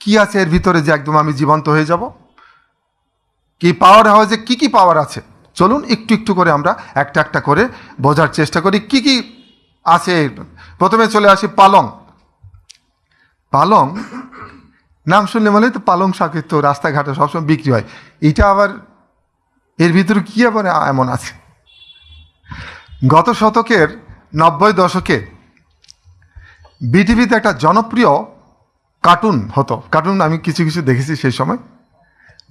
কি আছে এর ভিতরে যে একদম আমি জীবন্ত হয়ে যাব? কি পাওয়ার হাউসে কি কি পাওয়ার আছে? চলুন একটু একটু করে আমরা একটা একটা করে বোঝার চেষ্টা করি, কি কি আছে? প্রথমে চলে আসি পালং। পালং, নাম শুনলে মনে তো পালং শাকের তো রাস্তাঘাটে সবসময় বিক্রি হয়। এটা আবার এর ভিতরে কি আবার এমন আছে? গত শতকের নব্বই দশকে বিটিভিতে একটা জনপ্রিয় কার্টুন হতো। কার্টুন আমি কিছু কিছু দেখেছি সেই সময়।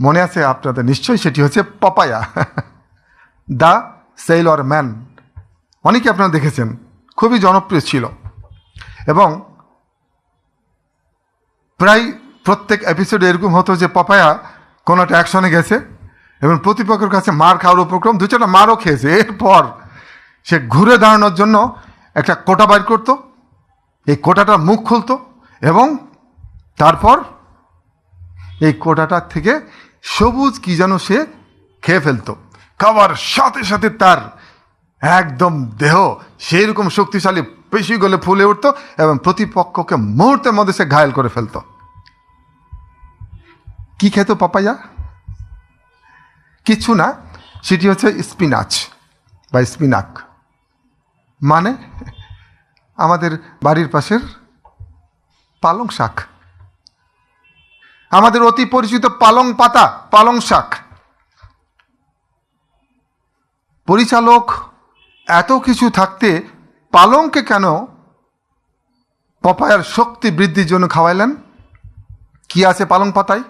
মনে আছে আপনাদের? নিশ্চয়ই সেটি হচ্ছে পপায়া। The Sailor man. অনেকে আপনারা দেখেছেন। খুবই জনপ্রিয় ছিল। এবং প্রায় প্রত্যেক এপিসোডে এরকম হতো যে পপায়া কোনো একটা অ্যাকশনে গেছে এবং প্রতিপক্ষের কাছে মার খাওয়ার উপক্রম দু চারটা মারও খেয়েছে। এরপর সে ঘুরে দাঁড়ানোর জন্য একটা কোটা বাইর করতো। এই কোটাটার মুখ খুলতো এবং তারপর এই কোটাটার থেকে সবুজ কি যেন সে খেয়ে ফেলতো। খাবার সাথে সাথে তার একদম দেহ সেই রকম শক্তিশালী পেশি গলে ফুলে উঠতো এবং প্রতিপক্ষকে মুহূর্তের মধ্যে সে ঘায়েল করে ফেলতো। কি খেত পাপাইয়া কিছু না, সেটি হচ্ছে স্পিনাচ বা স্পিনাক। মানে আমাদের বাড়ির পাশের পালং শাক। আমাদের অতি পরিচিত পালং পাতা, পালং শাক। পরিচালক এত কিছু থাকতে পালংকে কেন পপায়ার শক্তি বৃদ্ধির জন্য খাওয়াইলেন? কি আছে পালং পাতায়?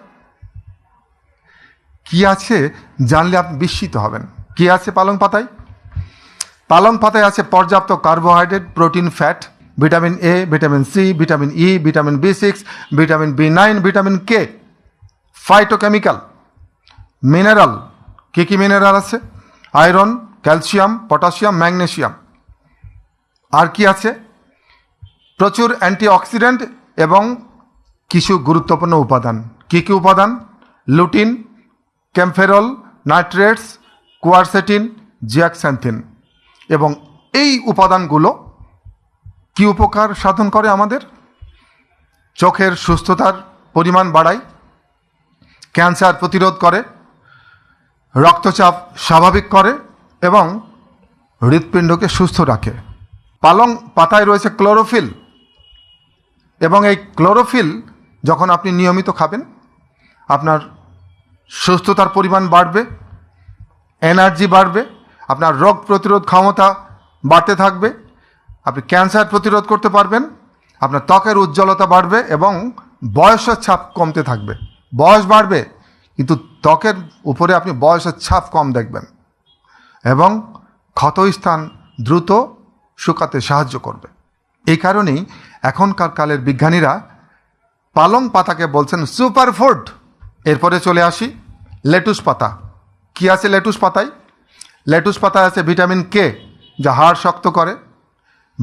কি আছে জানলে আপনি বিস্মিত হবেন। কি আছে পালং পাতায়? পালং পাতায় আছে পর্যাপ্ত carbohydrate, protein, fat. Vitamin A vitamin C vitamin E vitamin B six vitamin B nine vitamin K phytochemical mineral কী কী মিনারেল আছে? আয়রন ক্যালসিয়াম পটাশিয়াম ম্যাগনেশিয়াম আর কি আছে? প্রচুর অ্যান্টিঅক্সিডেন্ট এবং কিছু গুরুত্বপূর্ণ উপাদান। কী কী উপাদান? লুটিন ক্যাম্ফেরল নাইট্রেটস কোয়ারসেটিন জিয়াক্স্যান্থিন এবং এই উপাদানগুলো কি উপকার সাধন করে আমাদের? চোখের সুস্থতার পরিমাণ বাড়ায়, ক্যান্সার প্রতিরোধ করে, রক্তচাপ স্বাভাবিক করে এবং হৃৎপিণ্ডকে সুস্থ রাখে। পালং পাতায় রয়েছে ক্লোরোফিল এবং এই ক্লোরোফিল যখন আপনি নিয়মিত খাবেন, আপনার সুস্থতার পরিমাণ বাড়বে, এনার্জি বাড়বে, আপনার রোগ প্রতিরোধ ক্ষমতা বাড়তে থাকবে ক্যান্সার প্রতিরোধ করতে পারবেন, আপনার ত্বকের উজ্জ্বলতা বাড়বে এবং বয়সের ছাপ কমতে থাকবে। বয়স বাড়বে, কিন্তু ত্বকের উপরে আপনি বয়সের ছাপ কম দেখবেন এবং ক্ষতস্থান দ্রুত শুকাতে সাহায্য করবে। এই কারণেই এখনকার কালের বিজ্ঞানীরা পালং পাতাকে বলছেন সুপার ফুড। এরপরে চলে আসি, লেটুস পাতা। কি আছে লেটুস পাতায়? লেটুস পাতায় আছে ভিটামিন কে, যা হাড় শক্ত করে।